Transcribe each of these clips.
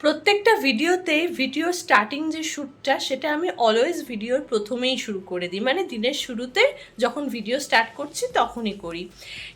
প্রত্যেকটা ভিডিওতে video starting যে শ্যুটটা সেটা আমি অলওয়েজ ভিডিওর প্রথমেই শুরু করে দিই। মানে দিনের শুরুতে যখন ভিডিও স্টার্ট করছি, তখনই করি।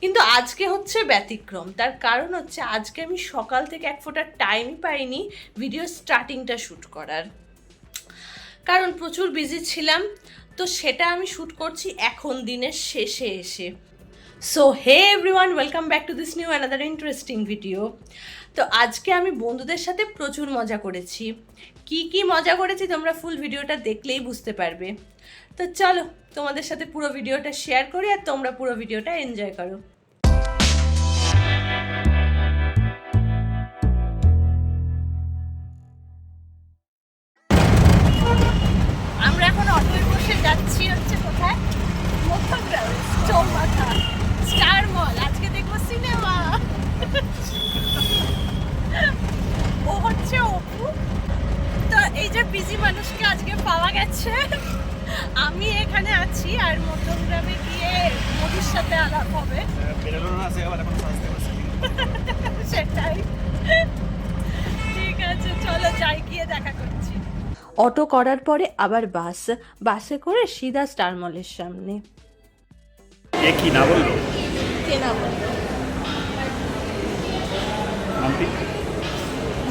কিন্তু আজকে হচ্ছে ব্যতিক্রম। তার কারণ হচ্ছে, আজকে আমি সকাল থেকে এক ফোঁটা টাইমই পাইনি ভিডিও স্টার্টিংটা শ্যুট করার। কারণ প্রচুর বিজি ছিলাম, তো সেটা আমি শ্যুট করছি এখন দিনের শেষে এসে। So hey everyone welcome back to this new another interesting video তো আজকে আমি বন্ধুদের সাথে প্রচুর মজা করেছি। কি কি মজা করেছি তোমরা ফুল ভিডিওটা দেখলেই বুঝতে পারবে। তো চলো তোমাদের সাথে পুরো ভিডিওটা শেয়ার করি আর তোমরা পুরো ভিডিওটা এনজয় করো। আছি আর মধ্যমগ্রামে গিয়ে মোদির সাথে আলাপ হবে। সেটাই। ঠিক আছে চলো যাই গিয়ে দেখা করছি। অটো করার পরে আবার বাস। বাসে করে সিধা স্টার মলের সামনে। এ কি না বলল? কেনা বলল?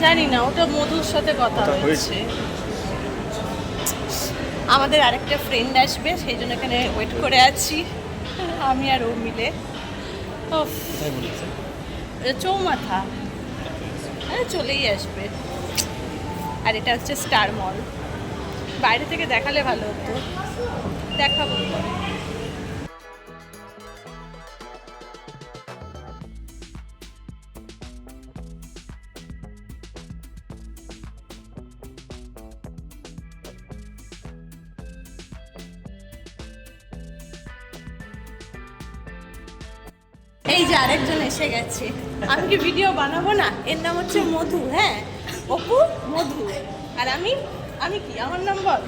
জানি না ওটা মধুর সাথে কথা কথা হয়েছে। আমাদের আরেকটা ফ্রেন্ড আসবে সেই জন্য এখানে ওয়েট করে আছি। আমি আর ও মিলে। চৌমাথা। হ্যাঁ চলেই আসবে। আর এটা হচ্ছে স্টার মল বাইরে থেকে দেখালে ভালো হতো। দেখাবো। যে আরেকজন এসে গেছে। আমি কি ভিডিও বানাবো না? এর নাম হচ্ছে মধু হ্যাঁ? অপু মধু। আর আমি আমি কি? আমার নাম বল।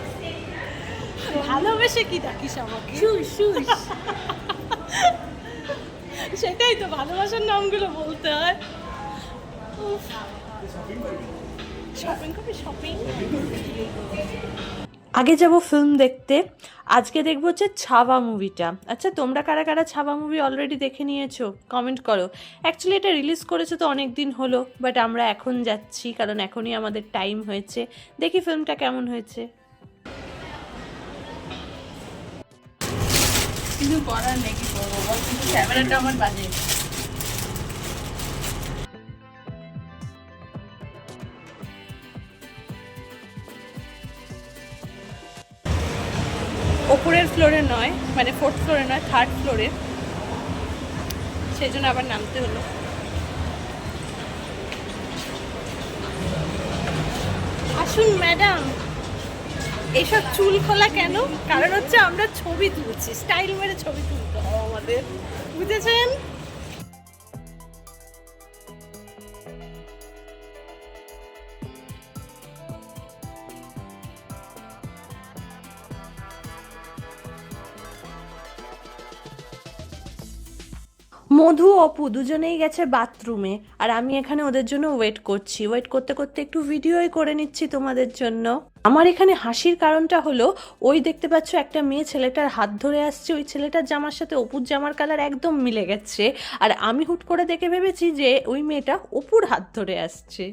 ভালোবেসে কি ডাকিস আমাকে? সেটাই তো ভালোবাসার নামগুলো বলতে হয়। শপিং করবি? শপিং আগে যাব ফিল্ম দেখতে, আজকে দেখব হচ্ছে ছাবা মুভিটা আচ্ছা তোমরা কারা কারা ছাবা মুভি অলরেডি দেখে নিয়েছো? কমেন্ট করো। অ্যাকচুয়ালি এটা রিলিজ করেছে তো অনেক দিন হলো বাট আমরা এখন যাচ্ছি, কারণ এখনই আমাদের টাইম হয়েছে। দেখি ফিল্মটা কেমন হয়েছে। কিছু করার নেই, কি করব কিন্তু ক্যামেরাটা আমার বাজে। ফ্লোরে নয় মানে ফোর্থ ফ্লোরে নয় থার্ড ফ্লোরে সেই জন্য আবার নামতে হলো। আসুন, ম্যাডাম। এইসব চুল খোলা কেন? কারণ হচ্ছে আমরা ছবি তুলছি, স্টাইল মেরে ছবি তুলতে হবে আমাদের। বুঝেছেন? মধু অপু দুজনেই গেছে বাথরুমে, আর আমি এখানে ওদের জন্য ওয়েট করছি। ওয়েট করতে করতে একটু ভিডিওই করে নিচ্ছি তোমাদের জন্য। আমার এখানে হাসির কারণটা হলো, ওই দেখতে পাচ্ছ একটা মেয়ে ছেলেটার হাত ধরে আসছে, ওই ছেলেটার জামার সাথে অপুর জামার কালার একদম মিলে গেছে। আর আমি হুট করে দেখে ভেবেছি যে ওই মেয়েটা অপুর হাত ধরে আসছে।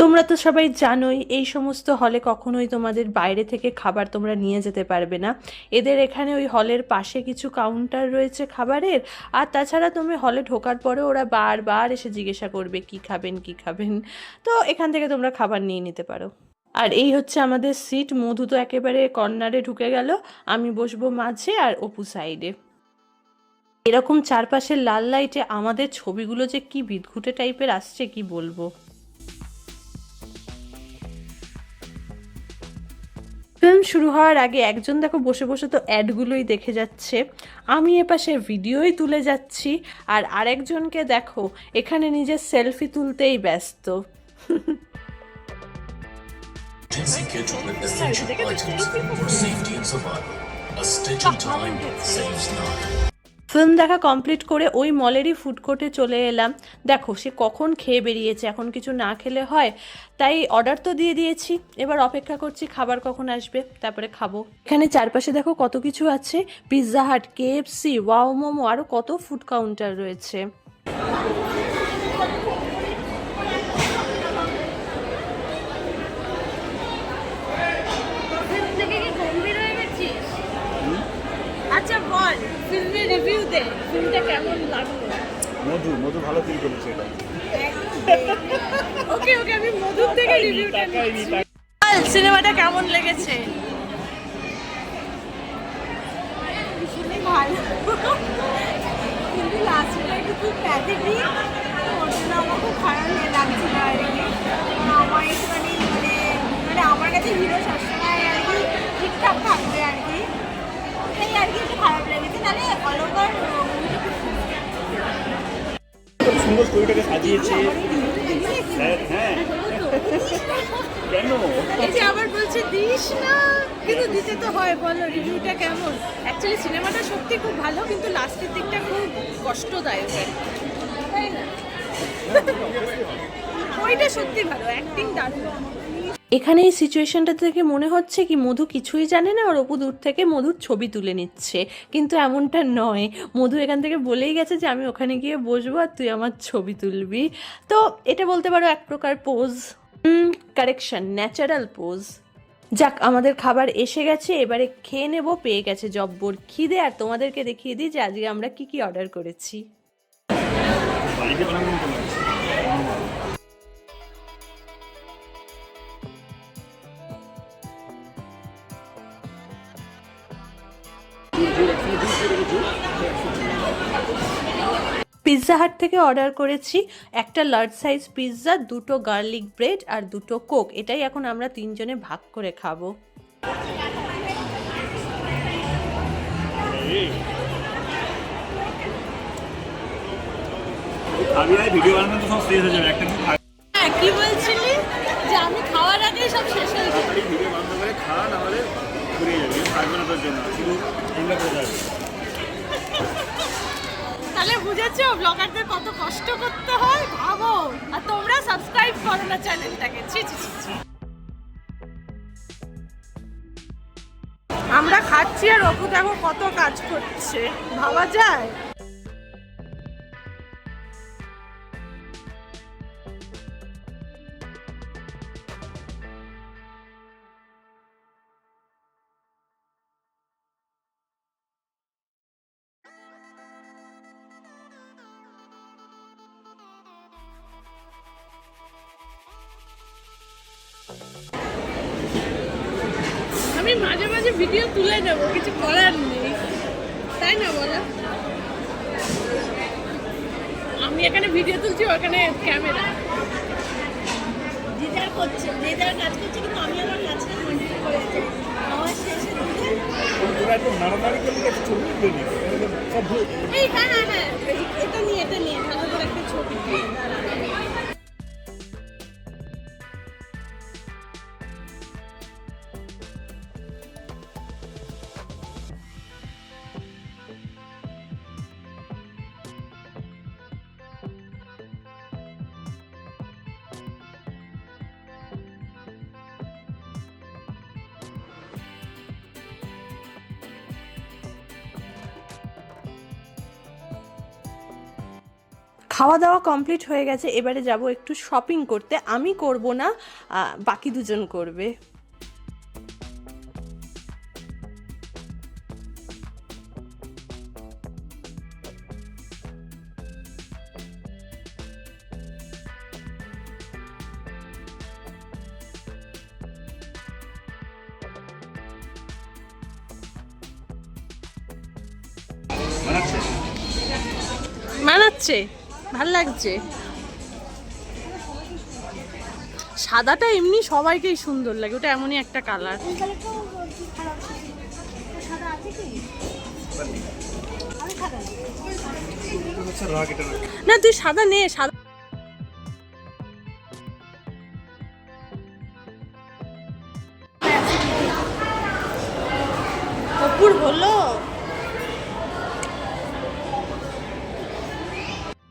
তোমরা তো সবাই জানোই, এই সমস্ত হলে কখনোই তোমাদের বাইরে থেকে খাবার তোমরা নিয়ে যেতে পারবে না। এদের এখানে ওই হলের পাশে কিছু কাউন্টার রয়েছে খাবারের, আর তাছাড়া তুমি হলে ঢোকার পরে ওরা বারবার এসে জিজ্ঞাসা করবে, কি খাবেন কি খাবেন? তো এখান থেকে তোমরা খাবার নিয়ে নিতে পারো। আর এই হচ্ছে আমাদের সিট মধু তো একেবারে কর্নারে ঢুকে গেল। আমি বসবো মাঝে আর অপু সাইডে এরকম চারপাশের লাল লাইটে আমাদের ছবিগুলো যে কি বিদঘুটে টাইপের আসছে, কি বলব? ফিল্ম শুরু হওয়ার আগে একজন দেখো বসে বসে তো অ্যাডগুলোই দেখে যাচ্ছে আমি এপাশে ভিডিওই তুলে যাচ্ছি আর আরেকজনকে দেখো এখানে নিজের সেলফি তুলতেই ব্যস্ত. A stitch in time saves nine. Film দেখা কমপ্লিট করে ওই মলেরই ফুড কোর্টে চলে এলাম। দেখো, সে কখন খেয়ে বেরিয়েছে, এখন কিছু না খেলে হয়, তাই অর্ডার তো দিয়ে দিয়েছি। এবার অপেক্ষা করছি খাবার কখন আসবে, তারপরে খাব। এখানে চারপাশে দেখো কত কিছু আছে Pizza Hut KFC wow momo আরও কত ফুড কাউন্টার রয়েছে ফিল্ম থেকে কি গম্ভীর হয়ে গেছিস আচ্ছা বল ফিল্মটা কেমন লাগল? মধু মধু ভালো ফিল করেছে এটা। ওকে ওকে আমি মধুর থেকে রিভিউটা সিনেমাটা কেমন লেগেছে? ভীষণই ভালো। কিন্তু লাস্টটা একটু খুব প্যাথেটিক ওর জন্য আমার খুব খারাপ লাগছিল আর কি। আমার একটুখানি মানে মানে আমার কাছে হিরো সবসময় আর কি ঠিকঠাক থাকবে আর কি ওটাই আর কি খারাপ লেগেছে তাহলে অল সুন্দর স্টোরিটাকে সাজিয়েছে। হ্যাঁ হ্যাঁ। কেন? এই আবার বলছে দিস না কিন্তু দিতে তো হয় বলো রিভিউটা কেমন? অ্যাকচুয়ালি সিনেমাটা সত্যি খুব ভালো কিন্তু লাস্টের দিকটা খুব কষ্টদায়ক। তাই না? ওইটা সত্যি ভালো অ্যাক্টিং দারুণ। এখানে এই সিচুয়েশনটা থেকে মনে হচ্ছে কি মধু কিছুই জানে না আর অপু দূর থেকে মধুর ছবি তুলে নিচ্ছে। কিন্তু এমনটা নয়। মধু এখান থেকে বলেই গেছে যে, আমি ওখানে গিয়ে বসবো আর তুই আমার ছবি তুলবি। তো এটা বলতে পারো এক প্রকার পোজ কারেকশন ন্যাচারাল পোজ যাক, আমাদের খাবার এসে গেছে, এবারে খেয়ে নেব, পেয়ে গেছে জব্বর খিদে। আর তোমাদেরকে দেখিয়ে দিই যে, আজকে আমরা কি কি অর্ডার করেছি। পিৎজা হাট থেকে অর্ডার করেছি একটা লার্জ সাইজ পিৎজা দুটো গার্লিক ব্রেড আর দুটো কোক এটাই এখন আমরা তিনজনে ভাগ করে খাব। আমি ভিডিও বানানো তো সব শেষ হয়ে যাবে একটা কি বলছিলি? যে আমি খাওয়ার আগেই সব শেষ হয়ে যাবে। ভিডিও বন্ধ করে খা না হলে ঘুরিয়ে যাবে থাকবে না জন্য শুধু এগুলো বুঝেছ ব্লগারদের কত কষ্ট করতে হয়? ভাবো। আর তোমরা সাবস্ক্রাইব করো না চ্যানেলটাকে ছি ছি ছি। আমরা খাচ্ছি আর অপু দেখো কত কাজ করছে। ভাবা যায়? মাঝে মাঝে ভিডিও তুলে নেব কিছু করার নেই। তাই না বলো? আমি এখানে ভিডিও তুলছি ওখানে ক্যামেরা দিদার করছে দিদার কাজ করছে কিন্তু আমি আমার কাজটা কন্টিনিউ করে যাই আমার শেষে এই হ্যাঁ হ্যাঁ হ্যাঁ এটা নিয়ে এটা নিয়ে ভালো করে একটা ছবি। খাওয়া দাওয়া কমপ্লিট হয়ে গেছে, এবারে যাব একটু শপিং করতে। আমি করব না বাকি দুজন করবে। মানাচ্ছে? ভালো লাগছে। সাদাটা এমনি সবাইকেই সুন্দর লাগে, ওটা এমনই একটা কালার না, তুই সাদা নে, সাদা। অপুর হলো?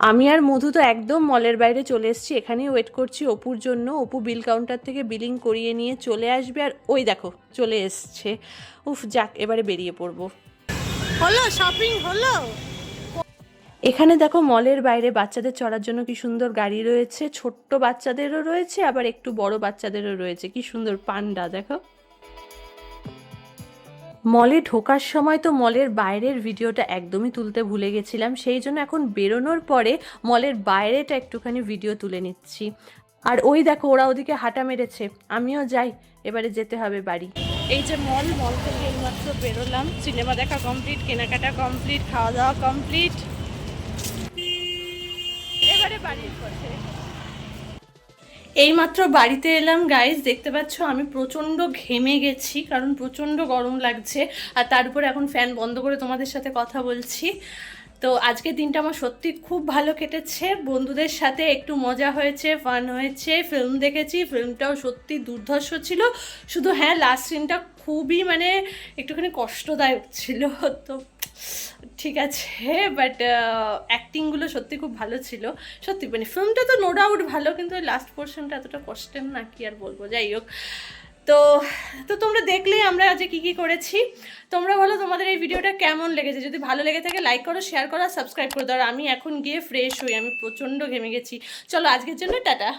আমি আর মধু তো একদম মলের বাইরে চলে এসেছি। এখানেই ওয়েট করছি অপুর জন্য। অপু বিল কাউন্টার থেকে বিলিং করিয়ে নিয়ে চলে আসবে আর ওই দেখো চলে এসছে। উফ যাক এবারে বেরিয়ে পড়ব। হলো শপিং হলো? এখানে দেখো মলের বাইরে বাচ্চাদের চড়ার জন্য কি সুন্দর গাড়ি রয়েছে। ছোট্ট বাচ্চাদেরও রয়েছে আবার একটু বড় বাচ্চাদেরও রয়েছে। কি সুন্দর পান্ডা দেখো। মলে ঢোকার সময় তো মলের বাইরের ভিডিওটা একদমই তুলতে ভুলে গেছিলাম, সেই জন্য এখন বেরোনোর পরে মলের বাইরেটা একটুখানি ভিডিও তুলে নিচ্ছি। আর ওই দেখো, ওরা ওদিকে হাঁটা মেরেছে, আমিও যাই, এবারে যেতে হবে বাড়ি। এই যে মল মল থেকে এইমাত্র বেরোলাম, সিনেমা দেখা কমপ্লিট, কেনাকাটা কমপ্লিট, খাওয়া দাওয়া কমপ্লিট। এবারে বাড়ির পথে। এইমাত্র বাড়িতে এলাম গাইজ দেখতে পাচ্ছ আমি প্রচণ্ড ঘেমে গেছি, কারণ প্রচণ্ড গরম লাগছে। আর তার উপর এখন ফ্যান বন্ধ করে তোমাদের সাথে কথা বলছি। তো আজকের দিনটা আমার সত্যি খুব ভালো কেটেছে। বন্ধুদের সাথে একটু মজা হয়েছে ফান হয়েছে ফিল্ম দেখেছি ফিল্মটাও সত্যি দুর্ধর্ষ ছিল। শুধু হ্যাঁ লাস্ট সিনটা খুবই মানে একটুখানি কষ্টদায়ক ছিল। তো ঠিক আছে বাট অ্যাক্টিংগুলো সত্যি খুব ভালো ছিল। সত্যি মানে ফিল্মটা তো নো ডাউট ভালো, কিন্তু লাস্ট পোর্শনটা এতটা কষ্টের না কি আর বলব, যাই হোক। তো তো তোমরা দেখলেই আমরা আজকে কী কী করেছি। তোমরা বলো তোমাদের এই ভিডিওটা কেমন লেগেছে? যদি ভালো লেগে থাকে লাইক করো শেয়ার করো সাবস্ক্রাইব করে দাও। আমি এখন গিয়ে ফ্রেশ হই, আমি প্রচণ্ড ঘেমে গেছি। চলো, আজকের জন্য টাটা।